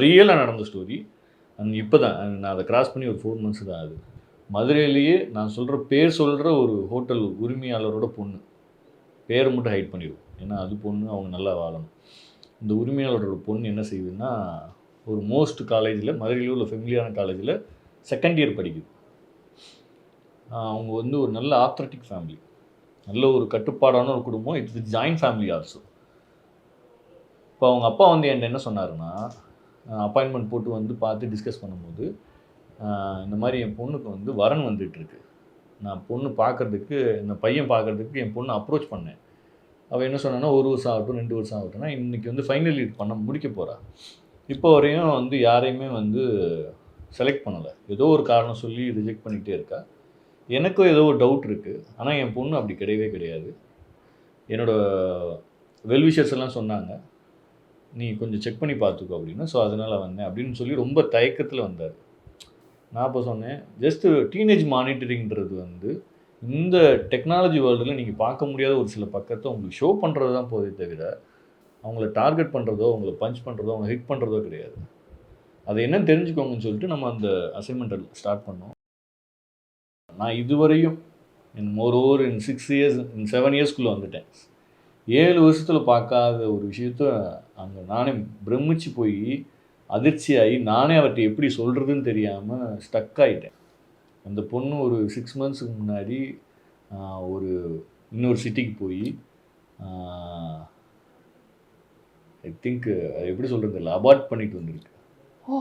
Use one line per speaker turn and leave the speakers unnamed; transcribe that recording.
ரியலாக நடந்த story and இப்போ தான் நான் அதை கிராஸ் பண்ணி ஒரு ஃபோர் மந்த்ஸ் தான் ஆகுது. மதுரையிலேயே நான் சொல்கிற பேர் சொல்கிற ஒரு ஹோட்டல் உரிமையாளரோட பொண்ணு. பேரை மட்டும் ஹைட் பண்ணிடுவோம் ஏன்னா அது பொண்ணு அவங்க நல்லா வாழணும். இந்த உரிமையாளரோட பொண்ணு என்ன செய்யுதுன்னா ஒரு மோஸ்ட் காலேஜில் மதுரையில் உள்ள ஃபெமிலியான காலேஜில் செகண்ட் இயர் படிக்குது. அவங்க வந்து ஒரு நல்ல ஆத்லட்டிக் ஃபேமிலி நல்ல ஒரு கட்டுப்பாடான ஒரு குடும்பம். இட்ஸ் ஜாயின்ட் ஃபேமிலி ஆல்சோ இப்போ அவங்க அப்பா வந்து என்கிட்ட என்ன சொன்னாருன்னா அப்பாயின்மெண்ட் போட்டு வந்து பார்த்து டிஸ்கஸ் பண்ணும்போது இந்த மாதிரி என் பொண்ணுக்கு வந்து வரன் வந்துட்டுருக்கு நான் பொண்ணு பார்க்கறதுக்கு இந்த பையன் பார்க்கறதுக்கு என் பொண்ணு அப்ரோச் பண்ணேன். அவள் என்ன சொன்னான்னா ஒரு வருஷம் ஆகட்டும் ரெண்டு வருஷம் ஆகட்டும்னா இன்றைக்கி வந்து ஃபைனல் இயர் பண்ண முடிக்க போகிறாள் இப்போ வரையும் வந்து யாரையுமே வந்து செலக்ட் பண்ணலை. ஏதோ ஒரு காரணம் சொல்லி ரிஜெக்ட் பண்ணிகிட்டே இருக்கா. எனக்கும் ஏதோ ஒரு டவுட் இருக்குது ஆனால் என் பொண்ணு அப்படி கிடையவே கிடையாது. என்னோட வெல்விஷர்ஸ் எல்லாம் சொன்னாங்க. நீ கொஞ்சம் செக் பண்ணி பார்த்துக்கோ அப்படின்னு ஸோ அதனால் வந்தேன் அப்படின்னு சொல்லி ரொம்ப தயக்கத்தில் வந்தார். நான் இப்போ சொன்னேன் ஜஸ்ட் டீனேஜ் மானிட்டரிங்கிறது வந்து இந்த டெக்னாலஜி வேர்ல்டில் நீங்கள் பார்க்க முடியாத ஒரு சில பக்கத்தை உங்களுக்கு ஷோ பண்ணுறது தான் போதே தவிர அவங்கள டார்கெட் பண்ணுறதோ அவங்கள பஞ்ச் பண்ணுறதோ அவங்க ஹிட் பண்ணுறதோ கிடையாது. அது என்னன்னு தெரிஞ்சுக்கோங்கன்னு சொல்லிட்டு நம்ம அந்த அசைன்மெண்ட்டை ஸ்டார்ட் பண்ணோம். நான் இதுவரையும் என் more over in six years in seven இயர்ஸ்க்குள்ளே வந்துட்டேன். ஏழு வருஷத்தில் பார்க்காத ஒரு விஷயத்த அங்கே நானே பிரமிச்சு போய் அதிர்ச்சியாகி நானே அவர்கிட்ட எப்படி சொல்கிறதுன்னு தெரியாமல் ஸ்டக் ஆகிட்டேன் அந்த பொண்ணு ஒரு சிக்ஸ் மந்த்ஸுக்கு முன்னாடி ஒரு இன்னொரு சிட்டிக்கு போய் ஐ திங்க் எப்படி சொல்கிறது இல்லை அபார்ட் பண்ணிட்டு வந்திருக்கு.
ஓ!